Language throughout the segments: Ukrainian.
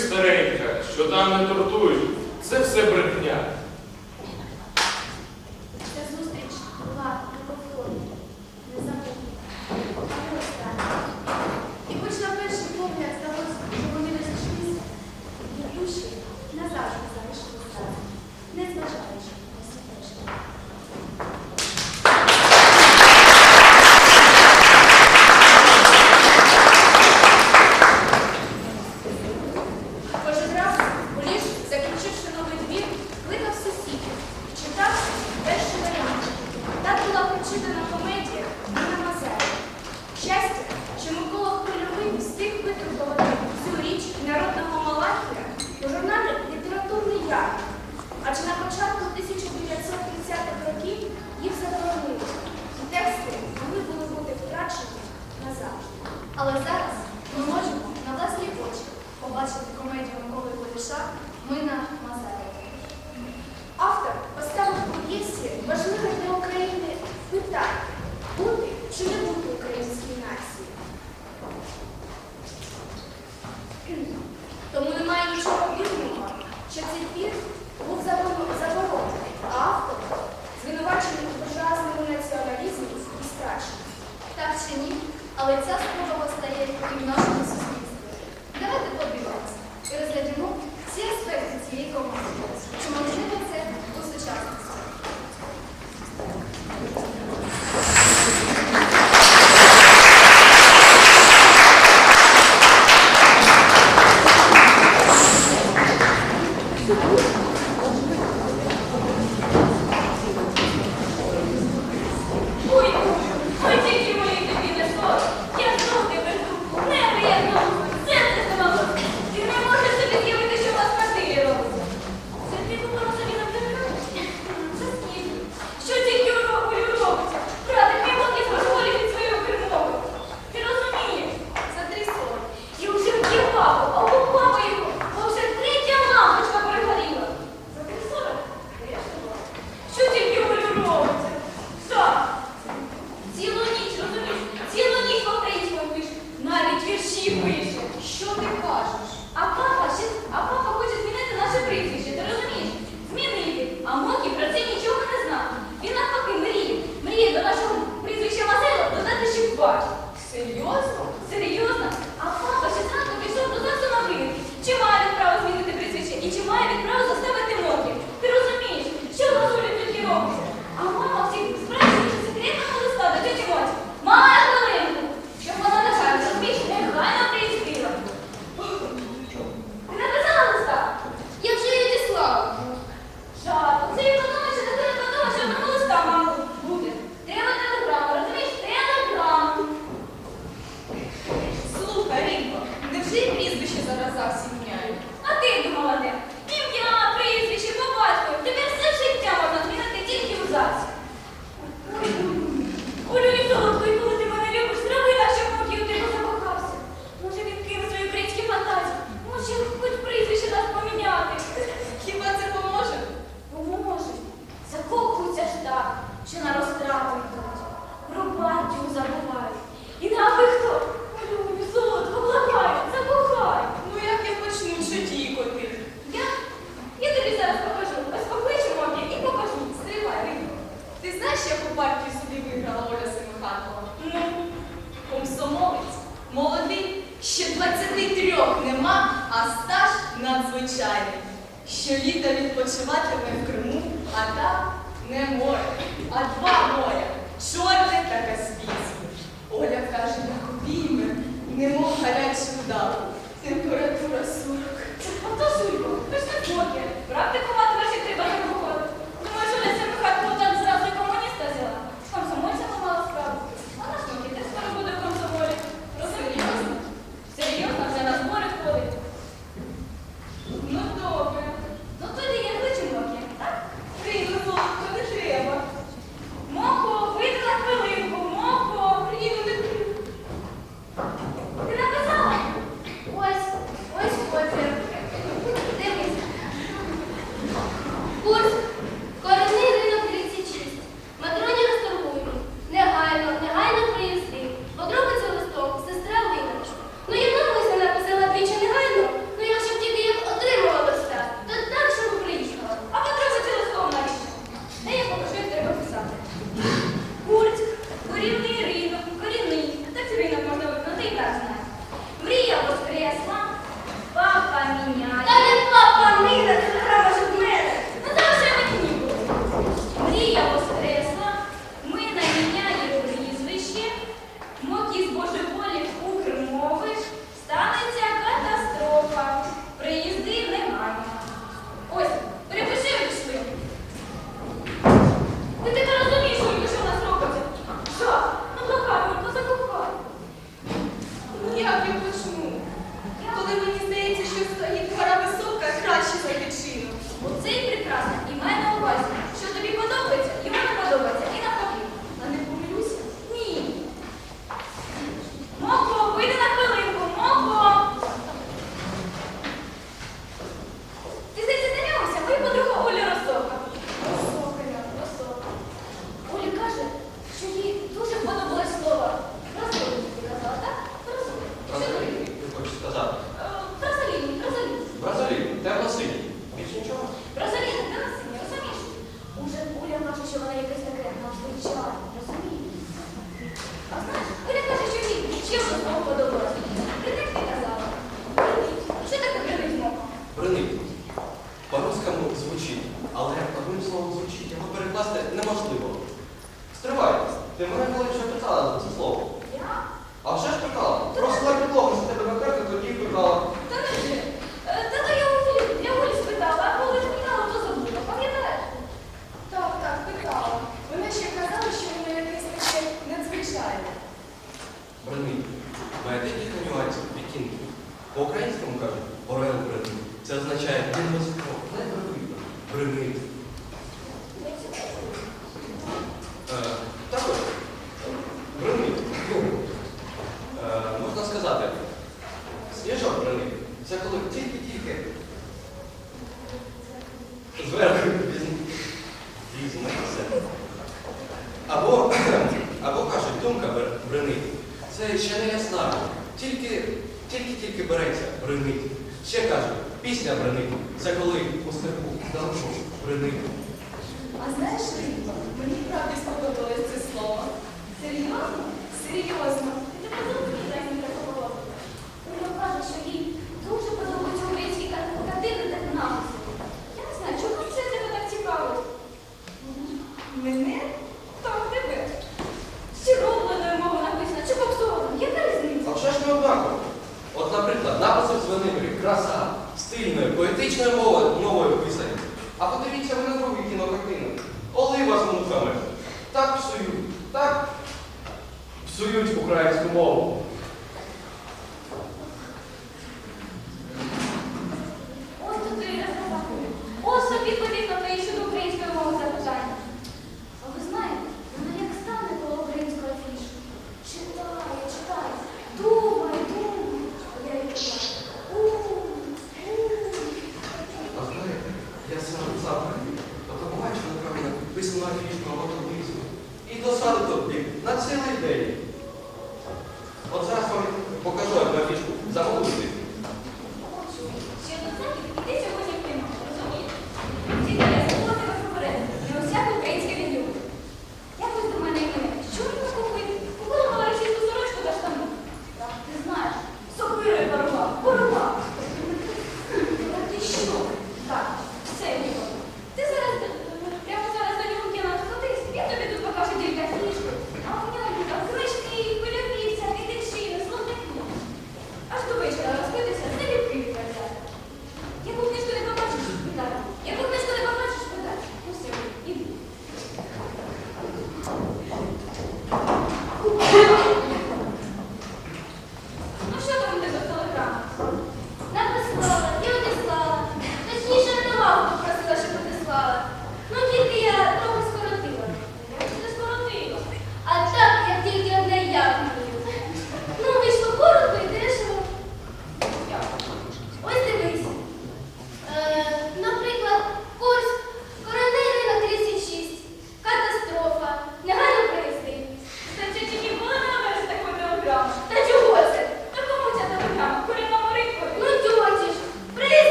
старенька, що там не тортують, це все брехня.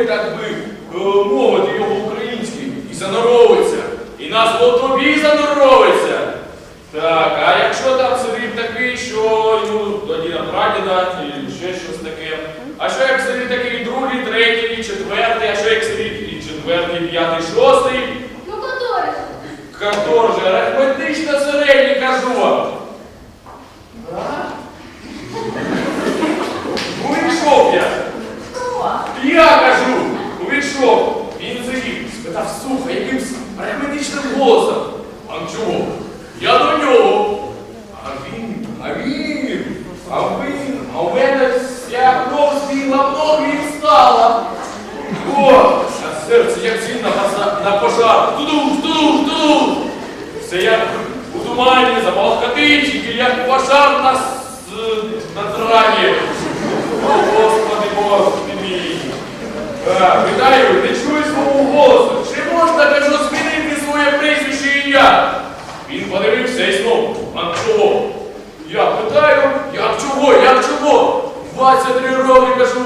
Подумає, так би мовити його український і заноровиться. І на зло тобі заноровиться. Так, а якщо там сидить такий, що йому тоді на прадіда, і ще щось таке. А що як сидить такий другий, третій, четвертий, а що як сидить і четвертий, п'ятий, шостий? Ну, который? Же, арифметично середній кажу вам. Ну йшов я. Я кажу, увійшов. Він сидів, спитав сухо, якимсь арифметичним голосом. А чого? Я до нього. А він, а він, а він, а в мене вся кров в ноги і встала. О, а серце як цінь на, на пожар. Туду, туду, туду. Все як у тумані замалкати, тільки як пожар на, на траві. О, Господи, Господи мій. А, Вітаю, не чую свого голосу. Чи можна, кажу, змінити своє прізвище і ім'я? Він подивився і знов. А чого? Я питаю, як чого, як чого? 23 роки кажу,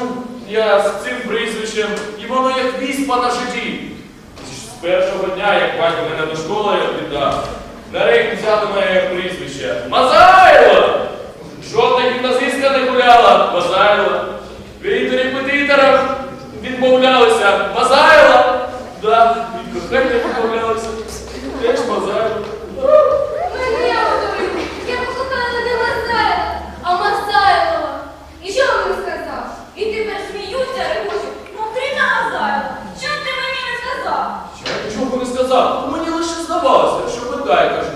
я з цим прізвищем, і воно як віспа на житті. З першого дня, як батько мене до школи віддав, на рейк взяли моє прізвище. Мазайло! Жодна гімназистка не гуляла, Мазайло. Відмовлялися. Мазайло! Да, від кохання відмовлялися. Теж Мазайло. Мене. Я покохала не Мазайлова, а Мазайлова. І що він сказав? І тепер сміються, регочуть. Ну, ти на Мазайлова. Що ти мені не сказав? Я нічого не сказав, мені лише здавалося, що питає, кажу.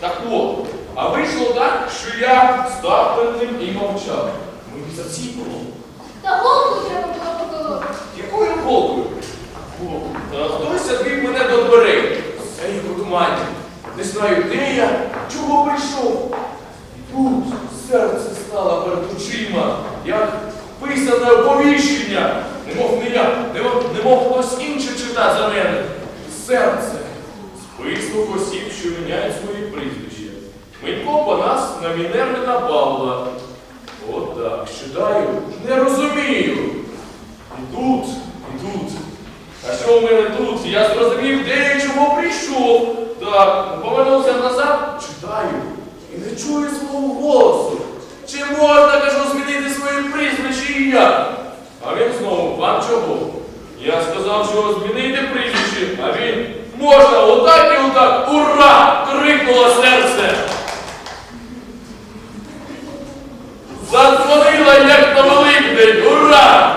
Так от, а вийшло так, що я став перед ним і мовчав. Мені заціпало. Та голку треба було поколоти. Якою голкою? О, та хтось відвів мене до дверей. Все як у тумані. Не знаю, де я, чого прийшов. І тут серце стало перед очима, як писане оповіщення. Немов не я, немов, немов хтось інший читав за мене. Серце. Список осіб, що міняють свої прізвища. Митько Панас на Мінервина Павла. От так, читаю, не розумію. І тут, і тут. А що в мене тут? Я зрозумів, де я чого прийшов. Так, повернувся назад, читаю і чую свого голосу. Чи можна, кажу, змінити своє прізвище і ім'я? А він знову, вам чого? Я сказав, що змінити прізвище, а він можна отак і отак. Ура! крикнуло серце. Задзвонила, як на Великдень! Ура!